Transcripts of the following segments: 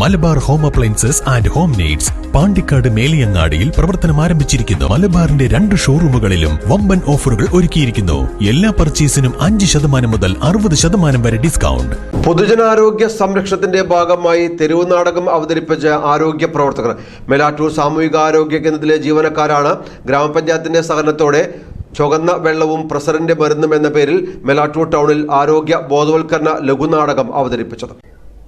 Malabar home appliances and home needs Pandikkad മേലിയങ്ങാടിയിൽ പ്രവർത്തനം ആരംഭിച്ചിരിക്കുന്നു. മലബാറിന്റെ രണ്ട് ഷോറൂമുകളിലും വമ്പൻ ഓഫറുകൾ ഒരുക്കിയിരിക്കുന്നു. എല്ലാ പർച്ചേസിനും അഞ്ച് ശതമാനം മുതൽ അറുപത് ശതമാനം വരെ ഡിസ്കൗണ്ട്. പൊതുജനാരോഗ്യ സംരക്ഷണത്തിന്റെ ഭാഗമായി തെരുവ് നാടകം അവതരിപ്പിച്ച ആരോഗ്യ പ്രവർത്തകർ. മെലാറ്റൂർ സാമൂഹികാരോഗ്യ കേന്ദ്രത്തിലെ ജീവനക്കാരാണ് ഗ്രാമപഞ്ചായത്തിന്റെ സഹകരണത്തോടെ ചുവന്ന വെള്ളവും പ്രസറിന്റെ മരുന്നും എന്ന പേരിൽ മെലാറ്റൂർ ടൗണിൽ ആരോഗ്യ ബോധവൽക്കരണ ലഘുനാടകം അവതരിപ്പിച്ചത്.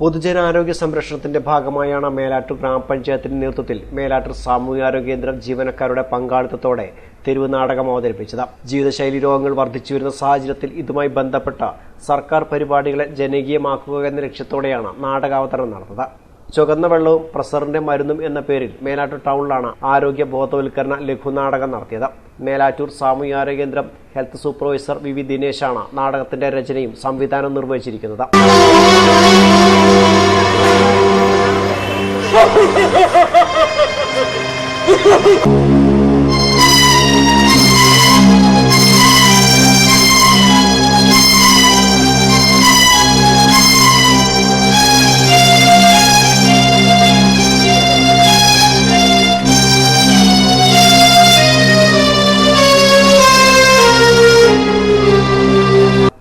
പൊതുജനാരോഗ്യ സംരക്ഷണത്തിന്റെ ഭാഗമായാണ് മേലാറ്റൂർ ഗ്രാമപഞ്ചായത്തിന്റെ നേതൃത്വത്തിൽ മേലാറ്റൂർ സാമൂഹികാരോഗ്യ കേന്ദ്രം ജീവനക്കാരുടെ പങ്കാളിത്തത്തോടെ തെരുവ് നാടകം അവതരിപ്പിച്ചത്. ജീവിതശൈലി രോഗങ്ങൾ വർദ്ധിച്ചു വരുന്ന സാഹചര്യത്തിൽ ഇതുമായി ബന്ധപ്പെട്ട സർക്കാർ പരിപാടികളെ ജനകീയമാക്കുക എന്ന ലക്ഷ്യത്തോടെയാണ് നാടകാവതരണം നടന്നത്. ചുവന്ന വെള്ളവും പ്രസറിന്റെ മരുന്നും എന്ന പേരിൽ മേലാറ്റൂർ ടൗണിലാണ് ആരോഗ്യ ബോധവൽക്കരണ ലഘുനാടകം നടത്തിയത്. മേലാറ്റൂർ സാമൂഹികാരോഗ്യ കേന്ദ്രം ഹെൽത്ത് സൂപ്പർവൈസർ വി വി ദിനേശാണ് നാടകത്തിന്റെ രചനയും സംവിധാനവും നിർവഹിച്ചിരിക്കുന്നത്.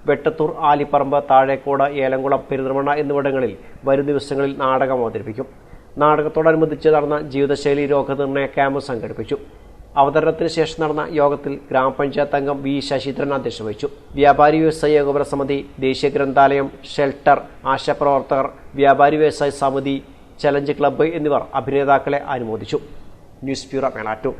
വെട്ടത്തൂർ ആലിപ്പറമ്പ് താഴേക്കോട് ഏലംകുളം പെരുന്തൽമണ്ണ എന്നിവിടങ്ങളിൽ വരും ദിവസങ്ങളിൽ നാടകം അവതരിപ്പിക്കും. നാടകത്തോടനുബന്ധിച്ച് നടന്ന ജീവിതശൈലി രോഗനിർണയ ക്യാമ്പ് സംഘടിപ്പിച്ചു. അവതരണത്തിന് ശേഷം നടന്ന യോഗത്തിൽ ഗ്രാമപഞ്ചായത്ത് അംഗം വി ശശിധരൻ അധ്യക്ഷത വഹിച്ചു. വ്യാപാരി വ്യവസായ ഏകോപന സമിതി ദേശീയ ഗ്രന്ഥാലയം ഷെൽട്ടർ ആശാപ്രവർത്തകർ വ്യാപാരി വ്യവസായ സമിതി ചലഞ്ച് ക്ലബ്ബ് എന്നിവർ അഭിനേതാക്കളെ അനുമോദിച്ചു. News bureau മേളാറ്റൂർ